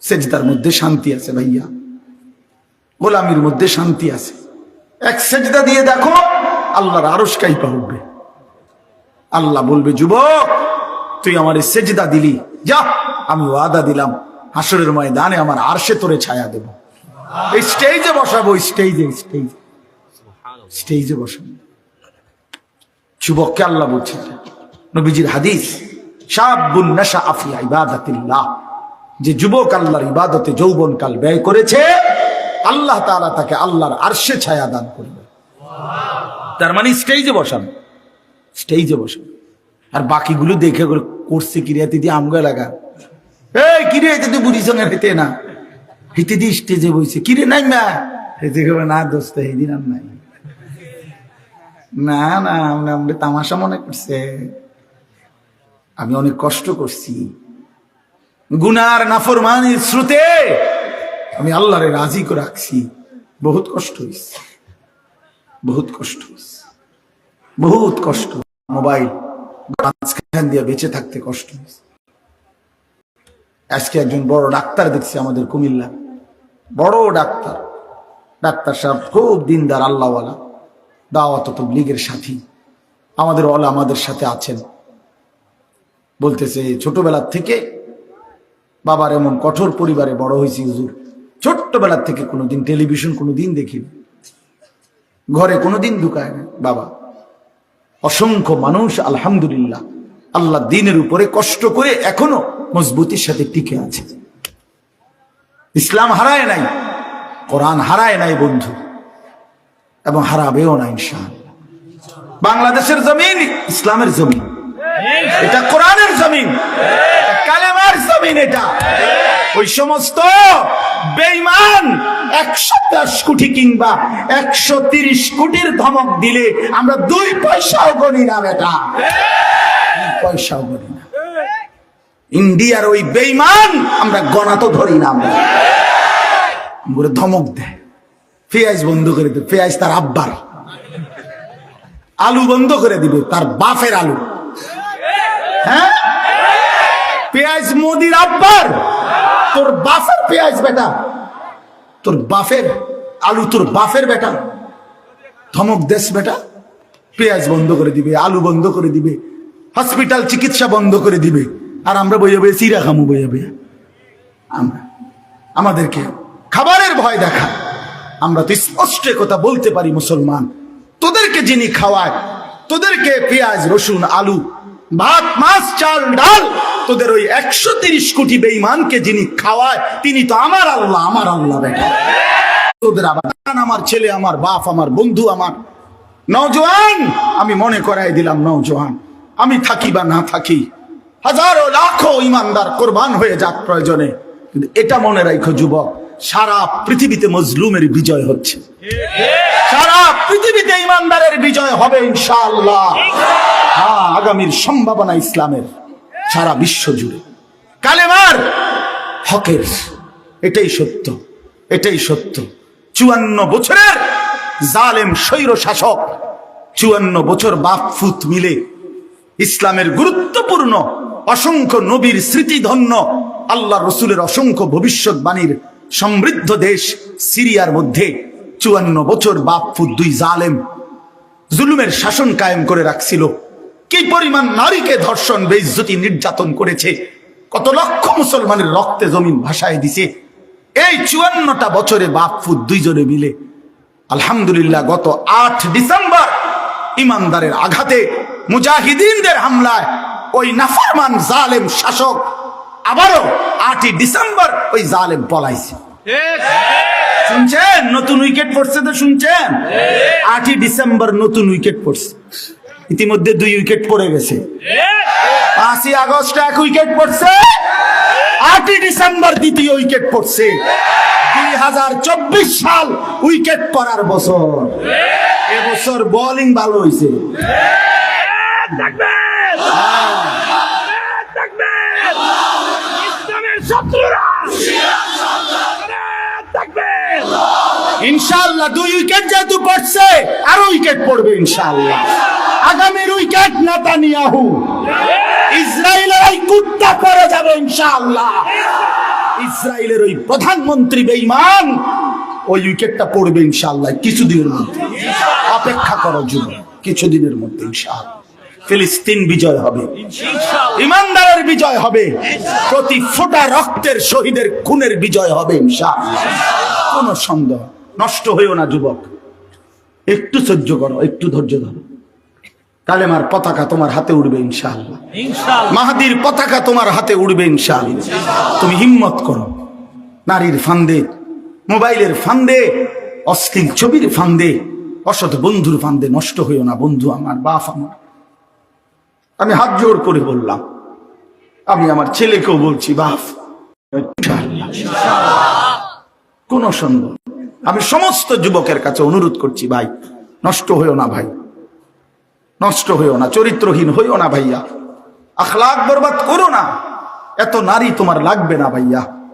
সেজদার মধ্যে শান্তি আছে ভাইয়া। গোলামির মধ্যে শান্তি আছে। এক সেজদা দিয়ে দেখো, আল্লাহর আরস কাইপা উঠবে। আল্লাহ বলবে, যুবক, তুই আমার সেজদা দিলি। যা, আমি ওয়াদা দিলাম। হাসরের ময়দানে আমার আরশে তোরে ছায়া দেব। স্টেজে বসাবো স্টেজে স্টেজে। স্টেজে বসাবো। যুবককে আল্লাহ বলছেন নবীজির হাদিস শাবুন নাশা আফি ইবাদাতিল্লাহ। যে যুবক আল্লাহর ইবাদতে যৌবনকাল ব্যয় করেছে, আল্লাহ তাআলা তাকে আল্লাহর আরশে ছায়া দান করবে। তার মানে স্টেজে বসান। স্টেজে বসান। আর বাকিগুলো দেখে করে করছে কিরে দিদি আমগা লাগা এই কিরে এতে তুই বুড়ি সঙ্গে হেতে না। হেতে দি স্টেজে বইছে। কিরে নাই মা? হেতে কেবল না দোস্ত, হেদিন আর নাই। না না আমরা তামাশা মনে করছে। আমি অনেক কষ্ট করছি। গুনার নাফরমানির শ্রুতে আমি আল্লাহরে রাজি করে রাখছি। বহুত কষ্ট হয়েছে বহুত কষ্ট হয়েছে বহুত কষ্ট। মোবাইল দিয়ে বেঁচে থাকতে কষ্ট হয়েছে আজকে একজন বড় ডাক্তার দেখছি আমাদের কুমিল্লা। বড় ডাক্তার। ডাক্তার সাহেব খুব দিনদার, আল্লাহওয়ালা। দাওয়াত লীগের সাথী। আমাদের ওলা আমাদের সাথে আছেন। বলতেছে ছোটবেলার থেকে বাবার এমন কঠোর পরিবারে বড় হয়েছি হুজুর। ছোট্টবেলার থেকে কোনোদিন টেলিভিশন, কোনোদিন দেখিনি। ঘরে কোনোদিন ঢুকায় না বাবা। অসংখ্য মানুষ, আলহামদুলিল্লাহ, আল্লাহ দিনের উপরে কষ্ট করে এখনও মজবুতির সাথে টিকে আছে। ইসলাম হারায় নাই, কোরআন হারায় নাই বন্ধু, এবং হারাবেও না ইনশাল বাংলাদেশের জমিন ইসলামের জমিন, এটা কোরআনের জমিন। কালেমার জমিন এটা। ওই সমস্ত বেইমান একশো দশ কোটি কিংবা একশো তিরিশ কোটির ধমক দিলে আমরা দুই পয়সাও গণি না বেটা। পয়সাও গণি না। ইন্ডিয়ার ওই বেইমান আমরা গণা তো ধরি না আমরা। ধমক দেয় পেঁয়াজ বন্ধ করে দেবে পেঁয়াজ তার আব্বার। আলু বন্ধ করে দিবে, তার বাফের আলু। হ্যাঁ? পেঁয়াজ মোদির আব্বার? তোর বাফের পেঁয়াজ বেটা। তোর বাফের আলু, তোর বাফের বেটা। ধমক দেশ বেটা। পেঁয়াজ বন্ধ করে দিবে, আলু বন্ধ করে দিবে, হসপিটাল চিকিৎসা বন্ধ করে দিবে। আর আমরা বইয়া বইয়া চিরা খামু বইয়া বইয়া। আমরা আমাদেরকে খাবারের ভয় দেখা। আমরা তো স্পষ্ট কথা বলতে পারি মুসলমান। তোদেরকে যিনি খাওয়ায়, তোদেরকে পেঁয়াজ, রসুন, আলু ভাত, মাছ, চাল, ডাল, তোদের ওই একশো তিরিশ কোটি বেইমানকে যিনি খাওয়ায়, তিনি তো আমার আল্লাহ আমার আল্লাহ বেটা। তোদের আবার আমার ছেলে, আমার বাপ, আমার বন্ধু, আমার নওজোয়ান, আমি মনে করাই দিলাম নওজোয়ান, আমি থাকি বা না থাকি। হাজারো লাখো ইমানদার কোরবান হয়ে যাক প্রয়োজনে। কিন্তু এটা মনে রাখো যুবক, সারা পৃথিবীতে মজলুমের বিজয় হচ্ছে। সারা পৃথিবীতে ইমানদারের বিজয় হবে ইনশাআল্লাহ। হ্যাঁ আগামীর সম্ভাবনা ইসলামের সারা বিশ্ব জুড়ে। কালেমার! হকের এটাই সত্য এটাই সত্য। চুয়ান্ন বছরের জালেম স্বৈর শাসক চুয়ান্ন বছর বাপ ফুত মিলে ইসলামের গুরুত্বপূর্ণ অসংখ্য নবীর স্মৃতিধন্য আল্লাহ রসুলের অসংখ্য ভবিষ্যৎবাণীর সমৃদ্ধ দেশ সিরিয়ার মধ্যে চুয়ান্ন বছর বাপ ফুত দুই জালেম জুলুমের শাসন কায়েম করে রাখছিল। কি পরিমাণ নারীকে ধর্ষণ বেইজ্জতি নির্যাতন করেছে? কত লক্ষ মুসলমানের রক্তে জমিন ভাসায় দিছে? এই চুয়ান্নটা বছরে বাপ ফুত দুইজনে মিলে। আলহামদুলিল্লাহ গত আট ডিসেম্বর ইমানদারের আঘাতে মুজাহিদিনদের হামলায় ওই নাফরমান জালেম শাসক আবারও আটই ডিসেম্বর ওই জালেম পলাইছে। শুনছেন? নতুন উইকেট পড়ছে তো শুনছেন? আটই ডিসেম্বর নতুন উইকেট পড়ছে। ইতিমধ্যে দুই উইকেট পড়ে গেছে। পাঁচই আগস্ট এক উইকেট পড়ছে। আটই ডিসেম্বর দ্বিতীয় উইকেট পড়ছে। দুই হাজার চব্বিশ সাল উইকেট পড়ার বছর। এবছর বোলিং ভালো হয়েছে। ইনশাআল্লাহ দুই উইকেট যেহেতু পড়ছে, আরও উইকেট পড়বে ইনশাআল্লাহ। আগামীর উইকেট না নেতানিয়াহু। ইসরায়েলের এই কুত্তা করে যাবে ইনশাআল্লাহ। ইসরায়েলের ওই প্রধানমন্ত্রী বেঈমান, ওই উইকেটটা পড়বে ইনশাআল্লাহ কিছুদিনের মধ্যে। অপেক্ষা করো যুব কিছুদিনের মধ্যে ইনশাআল্লাহ। ফিলিস্তিন বিজয় হবে। ইমানদারের বিজয় হবে। প্রতি ফোঁটা রক্তের শহীদের খুনের বিজয় হবে ইনশাআল্লাহ। কোনো সন্দেহ নষ্ট হইও না যুবক। একটু সহ্য করো একটু ধৈর্য ধরো। কালেমার পতাকা তোমার হাতে উঠবে ইনশাআল্লাহ। মাহাদির পতাকা তোমার হাতে উড়বে ইনশাআল্লাহ। তুমি হিম্মত করো। নারীর ফান্দে মোবাইলের ফান্দে অশ্লীল ছবির ফান্দে অসৎ বন্ধুর ফান্দে নষ্ট হইও না বন্ধু আমার বাপ আমার। আমি হাত জোর করে বললাম আমি আমার ছেলেকেও বলছি বাপ কোন সন্দেহ আমি সমস্ত যুবকের কাছে অনুরোধ করছি, ভাই, নষ্ট হইও না, ভাই। নষ্ট হইও না, চরিত্রহীন হইও না, ভাইয়া। আখলাক বরবাদ করো না। এত নারী তোমার লাগবে না, ভাইয়া।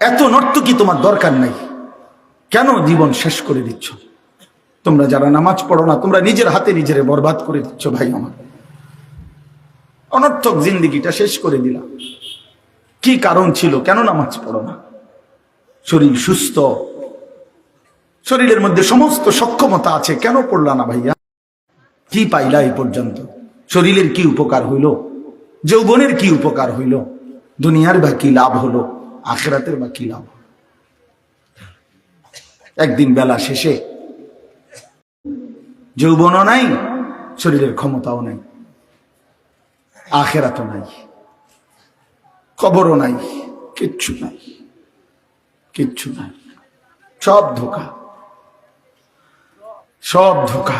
এত নর্তকি তোমার দরকার নাই। কেন জীবন শেষ করে দিচ্ছ? তোমরা যারা নামাজ পড়ো না, তোমরা নিজের হাতে নিজেরে বরবাদ করে দিচ্ছ, ভাই আমার। অনর্থক জিন্দিগিটা শেষ করে দিলাম। কি কারণ ছিল? কেন নামাজ পড়ো না? শরীর সুস্থ শরীরের মধ্যে সমস্ত সক্ষমতা আছে, কেন পড়লা না ভাইয়া? কি পাইলা এই পর্যন্ত? শরীরের কি উপকার হইল? যৌবনের কি উপকার হইল? দুনিয়ার বা কি লাভ হলো? আখেরাতের বা কি লাভ? একদিন বেলা শেষে যৌবনও নাই, শরীরের ক্ষমতাও নাই, আখেরাতও নাই, কবরও নাই, কিচ্ছু নাই কিচ্ছু নাই, সব ধোকা। সব ধোকা।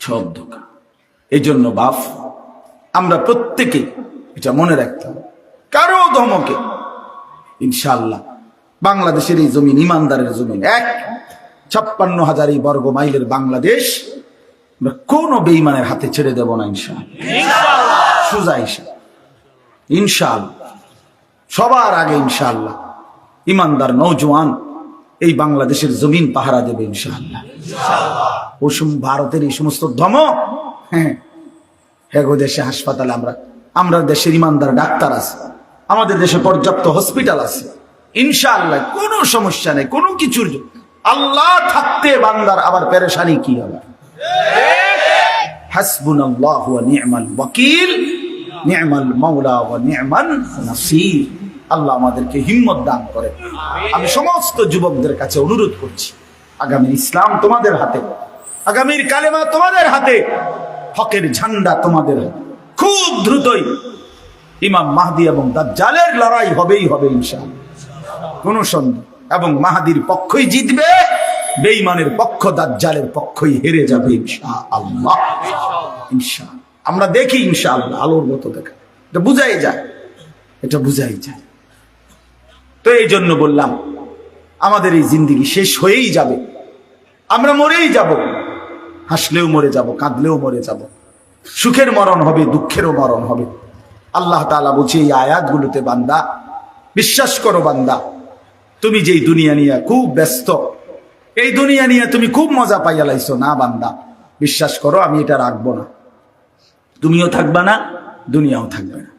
সব ধোকা। এই জন্য বাপ আমরা প্রত্যেকে এটা মনে রাখতাম। কারও ধমকে। ইনশাল্লাহ বাংলাদেশের এই জমিন ইমানদারের জমিন এক ছাপ্পান্ন হাজার এই বর্গ মাইলের বাংলাদেশ আমরা কোনো বেইমানের হাতে ছেড়ে দেব না ইনশাল্লাহ সোজা হিসাব। ইনশাল্লাহ সবার আগে ইনশাল্লাহ ইমানদার নৌজওয়ান এই বাংলাদেশের জমিন পাহারা দেবে ইনশাআল্লাহ। ও সম- ভারতের এই সমস্ত ধমক হ্যাঁ হ্যাঁ গো দেশে হাসপাতালে আমরা আমরা দেশের ইমানদার ডাক্তার আছে আমাদের দেশে পর্যাপ্ত হসপিটাল আছে। ইনশাআল্লাহ কোনো সমস্যা নেই কোনো কিছুর আল্লাহ থাকতে বান্দার আবার পেরেশানি কি হবে? হাসবুনাল্লাহ ওয়া নি'মাল ওয়াকিল নি'মাল মাওলা ওয়া নি'মান নাসির। আল্লাহ আমাদেরকে হিম্মত দান করে। আমি সমস্ত যুবকদের কাছে অনুরোধ করছি আগামী ইসলাম তোমাদের হাতে আগামীর কালেমা তোমাদের হাতে হকের ঝান্ডা তোমাদের হাতে। খুব দ্রুতই ইমাম মাহাদি এবং দাজ্জালের লড়াই হবেই হবে ইনশাআল্লাহ। কোনো সন্দেহ এবং মাহাদির পক্ষই জিতবে বেঈমানের পক্ষ দাজ্জালের পক্ষই হেরে যাবে ইনশাআল্লাহ। ইনশাআল্লাহ। আমরা দেখি ইনশাআল্লাহ আলোর মতো দেখা। এটা বুঝাই যায়। এটা বুঝাই যায়। তো এই জন্য বললাম, আমাদের এই জিন্দিগি শেষ হয়েই যাবে। আমরা মরেই যাব। হাসলেও মরে যাব, কাঁদলেও মরে যাব। সুখের মরণ হবে, দুঃখেরও মরণ হবে। আল্লাহ তাআলা বলছে, এই আয়াতগুলোতে বান্দা, বিশ্বাস করো বান্দা, তুমি যেই দুনিয়া নিয়ে খুব ব্যস্ত, এই দুনিয়া নিয়ে তুমি খুব মজা পাইয়া লাইছো, না বান্দা, বিশ্বাস করো, আমি এটা রাখব না। তুমিও থাকবা না, দুনিয়াও থাকবে না।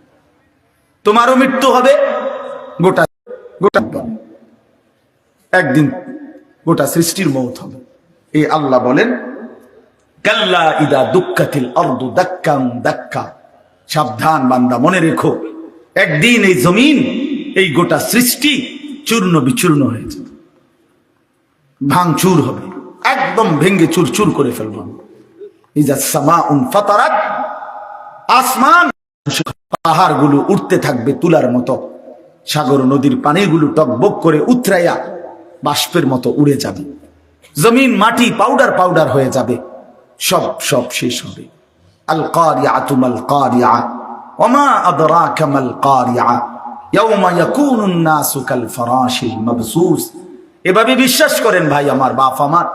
তোমারও মৃত্যু হবে, গোটা গোটা। একদিন গোটা সৃষ্টির মৌত হবে। এই আল্লাহ বলেন, কাল্লা ইদা দুঃখাতিল অর্ধ দাক্কা। সাবধান বান্দা, মনে রেখো, একদিন এই জমিন, এই গোটা সৃষ্টি চূর্ণ বিচূর্ণ ভাঙচুর হবে। একদম ভেঙ্গে করে ফেলব আসমান পাহাড়গুলো উঠতে থাকবে তুলার মতো। সাগর নদীর পানিগুলো টকবক করে উতরাইয়া বাষ্পের মতো উড়ে যাবে। জমিন, মাটি পাউডার পাউডার হয়ে যাবে। সব সব শেষ হবে। আল কারিয়া তুমাল কারিয়া, ওমা আদরাকা মাল কারিয়া এভাবে বিশ্বাস করেন ভাই আমার বাপ আমার।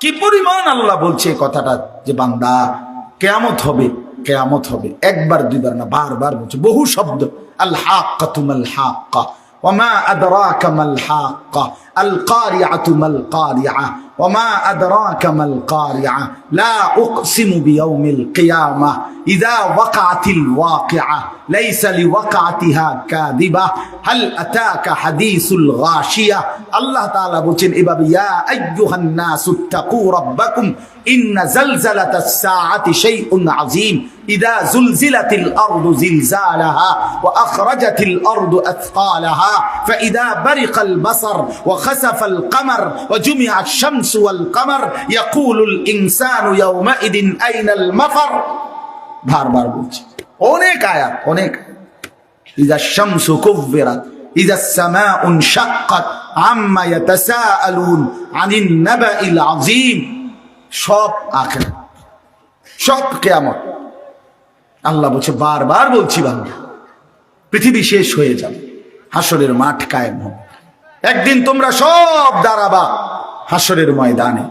কি পরিমাণ আল্লাহ বলছে কথাটা যে বান্দা, কেয়ামত হবে কেয়ামত হবে। একবার, দুইবার না, বারবার বলছে। বহু শব্দ। আল হাক্কা তুমাল হাক্কা ওমা আদরাকা মাল হাক্কা القارعة ما القارعة وما أدراك ما القارعة لا أقسم بيوم القيامة إذا وقعت الواقعة ليس لوقعتها كاذبة هل أتاك حديث الغاشية الله تعالى بوچن إباب يا أيها الناس اتقوا ربكم إن زلزلة الساعة شيء عظيم إذا زلزلت الأرض زلزالها وأخرجت الأرض أثقالها فإذا برق البصر وخسف القمر وجمع الشمس والقمر يقول الإنسان يومئذ أين المفر বারবার বলছি। অনেক আয়াত, অনেক ইজা সব সব আল্লাহ বলছে বারবার বলছি বাংলা পৃথিবী শেষ হয়ে যাবে হাসরের মাঠ কায়ম হবে। একদিন তোমরা সব দাঁড়াবা হাসরের ময়দানে।